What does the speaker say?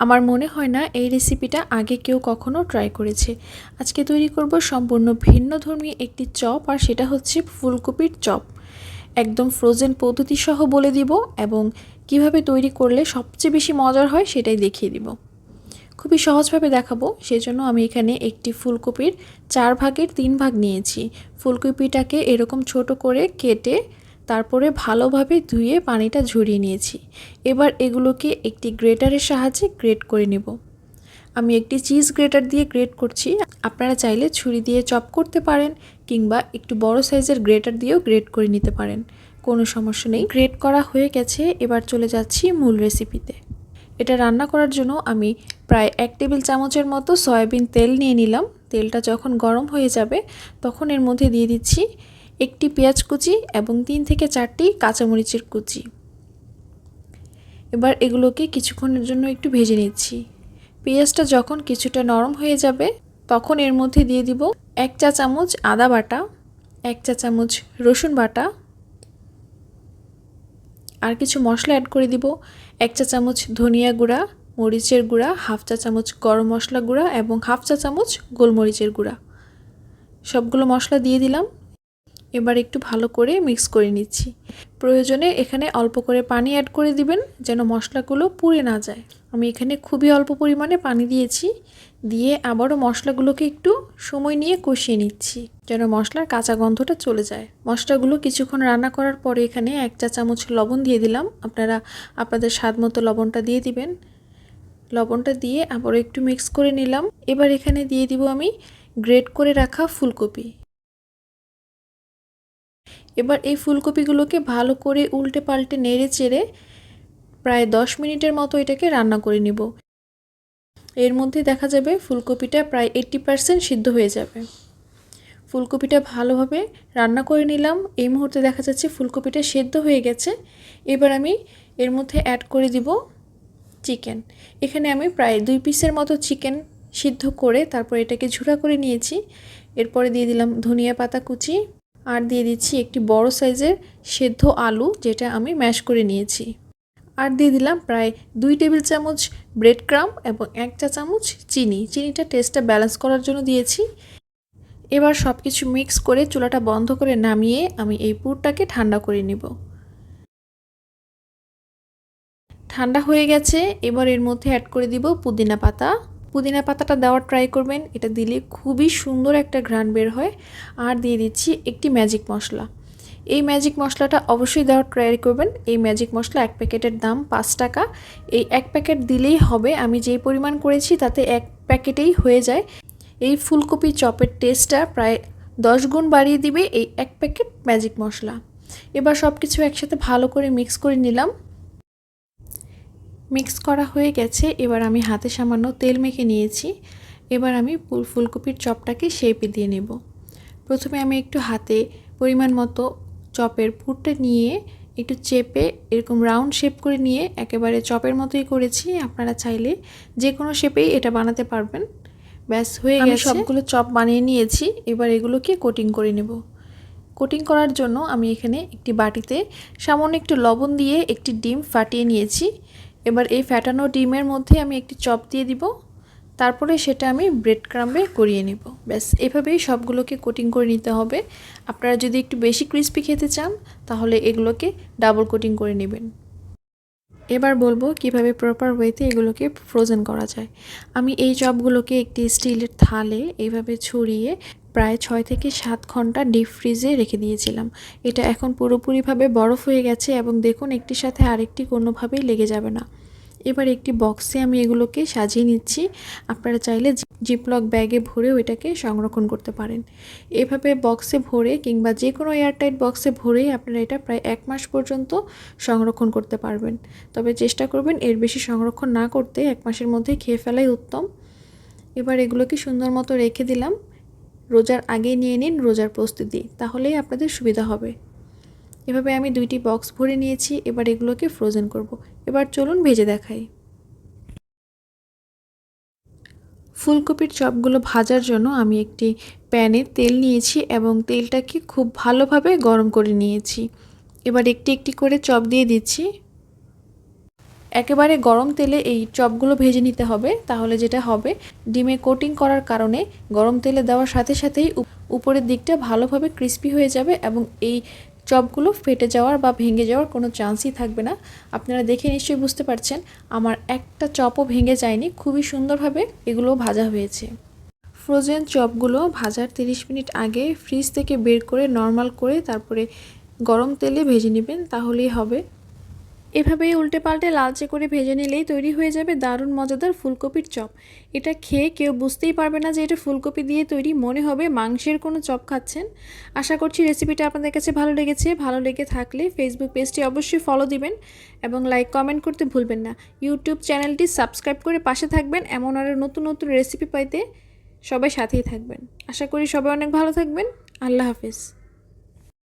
আমার মনে হয় না এই রেসিপিটা আগে কেউ কখনো ট্রাই করেছে। আজকে তৈরি করব সম্পূর্ণ ভিন্নধর্মী একটি চপ আর সেটা হচ্ছে ফুলকপির চপ। একদম ফ্রোজেন পদ্ধতি সহ বলে দিব এবং কীভাবে তৈরি করলে সবচেয়ে বেশি মজার হয় সেটাই দেখিয়ে দিব। খুবই সহজভাবে দেখাবো, সেজন্য আমি এখানে একটি ফুলকপির চার ভাগের তিন ভাগ নিয়েছি। ফুলকপিটাকে এরকম ছোট করে কেটে তারপরে ভালোভাবে ধুয়ে পানিটা ঝরিয়ে নিয়েছি। এবার এগুলোকে একটি গ্রেটারের সাহায্যে গ্রেট করে নেব। আমি একটি চিজ গ্রেটার দিয়ে গ্রেট করছি। আপনারা চাইলে ছুরি দিয়ে চপ করতে পারেন কিংবা একটু বড় সাইজের গ্রেটার দিয়েও গ্রেট করে নিতে পারেন। কোনো সমস্যা নেই। গ্রেট করা হয়ে গেছে। এবার চলে যাচ্ছি মূল রেসিপিতে। এটা রান্না করার জন্য আমি প্রায় এক টেবিল চামচের মতো সয়াবিন তেল নিয়ে নিলাম। তেলটা যখন গরম হয়ে যাবে, তখন এর মধ্যে দিয়ে দিচ্ছি একটি পেঁয়াজ কুচি এবং তিন থেকে চারটি কাঁচামরিচের কুচি। এবার এগুলোকে কিছুক্ষণের জন্য একটু ভেজে নিচ্ছি। পেঁয়াজটা যখন কিছুটা নরম হয়ে যাবে, তখন এর মধ্যে দিয়ে দিব এক চা চামচ আদা বাটা, এক চা চামচ রসুন বাটা আর কিছু মশলা অ্যাড করে দিব। এক চা চামচ ধনিয়া গুঁড়া, মরিচের গুঁড়া, হাফ চা চামচ গরম মশলা গুঁড়া এবং হাফ চা চামচ গোলমরিচের গুঁড়া। সবগুলো মশলা দিয়ে দিলাম। এবার একটু ভালো করে মিক্স করে নিচ্ছি। প্রয়োজনে এখানে অল্প করে পানি অ্যাড করে দিবেন, যেন মশলাগুলো পুড়ে না যায়। আমি এখানে খুবই অল্প পরিমাণে পানি দিয়েছি, দিয়ে আবারও মশলাগুলোকে একটু সময় নিয়ে কষিয়ে নিচ্ছি, যেন মশলার কাঁচা গন্ধটা চলে যায়। মশলাগুলো কিছুক্ষণ রান্না করার পরে এখানে এক চা চামচ লবণ দিয়ে দিলাম। আপনারা, আপনাদের স্বাদ মতো লবণটা দিয়ে দিবেন। লবণটা দিয়ে আবারও একটু মিক্স করে নিলাম। এবার এখানে দিয়ে দিব আমি গ্রেট করে রাখা ফুলকপি। এবার এই ফুলকপিগুলোকে ভালো করে উল্টে পাল্টে নেড়ে চেড়ে প্রায় দশ মিনিটের মতো এটাকে রান্না করে নিব। এর মধ্যে দেখা যাবে ফুলকপিটা প্রায় এইট্টি পারসেন্ট সিদ্ধ হয়ে যাবে। ফুলকপিটা ভালোভাবে রান্না করে নিলাম। এই মুহূর্তে দেখা যাচ্ছে ফুলকপিটা সেদ্ধ হয়ে গেছে। এবার আমি এর মধ্যে অ্যাড করে দিব চিকেন এখানে আমি প্রায় দুই পিসের মতো চিকেন সিদ্ধ করে তারপর এটাকে ঝুড়া করে নিয়েছি। এরপরে দিয়ে দিলাম ধনিয়া পাতা কুচি। আর দিয়ে দিচ্ছি একটি বড় সাইজের সেদ্ধ আলু, যেটা আমি ম্যাশ করে নিয়েছি। আর দিয়ে দিলাম প্রায় দুই টেবিল চামচ ব্রেড ক্রাম এবং এক চা চামচ চিনি। চিনিটা টেস্টটা ব্যালেন্স করার জন্য দিয়েছি। এবার সব কিছু মিক্স করে চুলাটা বন্ধ করে নামিয়ে আমি এই পুরটাকে ঠান্ডা করে নেব। ঠান্ডা হয়ে গেছে। এবার এর মধ্যে অ্যাড করে দিব পুদিনা পাতা। পুদিনা পাতাটা দেওয়ার ট্রাই করবেন। এটা দিলে খুবই সুন্দর একটা ঘ্রাণ বের হয়। আর দিয়ে দিচ্ছি একটি ম্যাজিক মশলা। এই ম্যাজিক মশলাটা অবশ্যই দেওয়ার ট্রাই করবেন। এই ম্যাজিক মশলা এক প্যাকেটের দাম পাঁচ টাকা। এই এক প্যাকেট দিলেই হবে। আমি যেই পরিমাণ করেছি তাতে এক প্যাকেটেই হয়ে যায়। এই ফুলকপি চপের টেস্টটা প্রায় দশ গুণ বাড়িয়ে দিবে এই এক প্যাকেট ম্যাজিক মশলা। এবার সব কিছু একসাথে ভালো করে মিক্স করে নিলাম। মিক্স করা হয়ে গেছে। এবার আমি হাতে সামান্য তেল মেখে নিয়েছি। এবার আমি ফুলকপির চপটাকে শেপে দিয়ে নেব। প্রথমে আমি একটু হাতে পরিমাণ মতো চপের পুরটা নিয়ে একটু চেপে এরকম রাউন্ড শেপ করে নিয়ে একেবারে চপের মতোই করেছি। আপনারা চাইলে যে কোনো শেপেই এটা বানাতে পারবেন। ব্যাস হয়ে গেছে। সবগুলো চপ বানিয়ে নিয়েছি। এবার এগুলোকে কোটিং করে নেব। কোটিং করার জন্য আমি এখানে একটি বাটিতে সামান্য একটু লবণ দিয়ে একটি ডিম ফাটিয়ে নিয়েছি। এবার এই ফ্যাটানো ডিমের মধ্যে আমি একটি চপ দিয়ে দিব। তারপরে সেটা আমি ব্রেড ক্রাম্বে করিয়ে নেব। ব্যাস, এভাবেই সবগুলোকে কোটিং করে নিতে হবে। আপনারা যদি একটু বেশি ক্রিস্পি খেতে চান, তাহলে এগুলোকে ডাবল কোটিং করে নেবেন। এবার বলব কীভাবে প্রপার ওয়েতে এগুলোকে ফ্রোজেন করা যায়। আমি এই চপগুলোকে একটি স্টিলের থালে এইভাবে ছড়িয়ে প্রায় ছয় থেকে সাত ঘণ্টা ডিপ ফ্রিজে রেখে দিয়েছিলাম। এটা এখন পুরোপুরিভাবে বরফ হয়ে গেছে এবং দেখুন একটির সাথে আরেকটি কোনোভাবেই লেগে যাবে না। এবার একটি বক্সে আমি এগুলোকে সাজিয়ে নিচ্ছি। আপনারা চাইলে জিপলক ব্যাগে ভরেও এটাকে সংরক্ষণ করতে পারেন। এভাবে বক্সে ভরে কিংবা যে কোনো এয়ারটাইট বক্সে ভরেই আপনারা এটা প্রায় এক মাস পর্যন্ত সংরক্ষণ করতে পারবেন। তবে চেষ্টা করবেন এর বেশি সংরক্ষণ না করতে, এক মাসের মধ্যে খেয়ে ফেলাই উত্তম। এবার এগুলোকে সুন্দর মতো রেখে দিলাম। রোজার আগে নিয়ে নিন রোজার প্রস্তুতি, তাহলেই আপনাদের সুবিধা হবে। এভাবে আমি দুইটি বক্স ভরে নিয়েছি, এবার এগুলোকে ফ্রোজেন করব। এবার চলুন ভেজে দেখাই। ফুলকপির চপগুলো ভাজার জন্য আমি একটি প্যানে তেল নিয়েছি এবং তেলটাকে খুব ভালোভাবে গরম করে নিয়েছি। এবার একটি একটি করে চপ দিয়ে দিচ্ছি। একেবারে গরম তেলে এই চপগুলো ভেজে নিতে হবে, তাহলে যেটা হবে, ডিমে কোটিং করার কারণে গরম তেলে দেওয়ার সাথে সাথেই উপ- উপরের দিকটা ভালোভাবে ক্রিস্পি হয়ে যাবে এবং এই চপগুলো ফেটে যাওয়ার বা ভেঙে যাওয়ার কোনো চান্সই থাকবে না। আপনারা দেখে নিশ্চয়ই বুঝতে পারছেন, আমার একটা চপও ভেঙে যায়নি, খুবই সুন্দরভাবে এগুলো ভাজা হয়েছে। ফ্রোজেন চপগুলো ভাজার 30 মিনিট আগে ফ্রিজ থেকে বের করে নর্মাল করে তারপরে গরম তেলে ভেজে নেবেন, তাহলেই হবে। এভাবেই উল্টে পাল্টে লালচে করে ভেজে নিলেই তৈরি হয়ে যাবে দারুণ মজাদার ফুলকপির চপ। এটা খেয়ে কেউ বুঝতেই পারবে না যে এটা ফুলকপি দিয়ে তৈরি মনে হবে মাংসের কোনো চপ খাচ্ছেন। আশা করছি রেসিপিটা আপনাদের কাছে ভালো লেগেছে। ভালো লেগে থাকলে ফেসবুক পেজটি অবশ্যই ফলো দিবেন এবং লাইক কমেন্ট করতে ভুলবেন না। ইউটিউব চ্যানেলটি সাবস্ক্রাইব করে পাশে থাকবেন। এমন আরও নতুন নতুন রেসিপি পাইতে সবাই সাথেই থাকবেন। আশা করি সবাই অনেক ভালো থাকবেন। আল্লাহ হাফিজ।